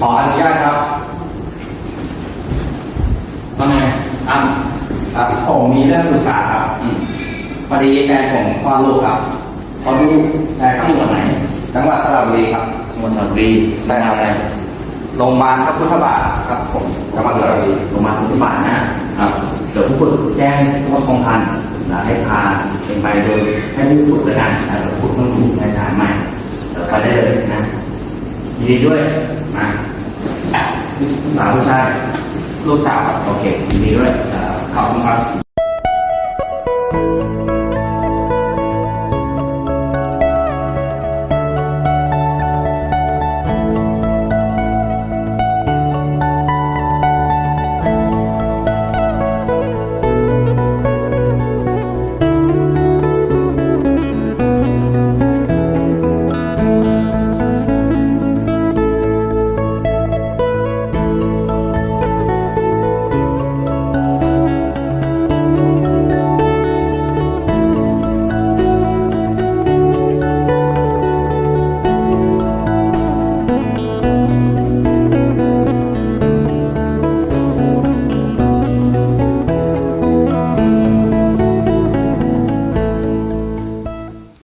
ขออนุญาตครับว่าไงอ้ํครับผมมีเรื่องปรึกษาครับอืมพอดีแฟนผมคลอดลูกครับพอรู้ใช่ครับที่วันไหนจังหวัดสระบุรีครับจังหวัดสระบุรีใช่ครับอะไรโรงพยาบาลพระพุทธบาทครับผมจังหวัดสระบุรีโรงพยาบาลพุทธบาทนะครับเดี๋ยวผู้ฝึกแจ้งว่ากองพันแล้วให้พาเป็นไปโดยให้ผู้ฝึกเลยนะแล้วผู้ฝึกต้องดูในฐานใหม่เดี๋ยวไปได้เลยนะยินดีด้วยนะ สาวผู้ชายลูกสาวครับโอเคดีด้วยขอบคุณครับ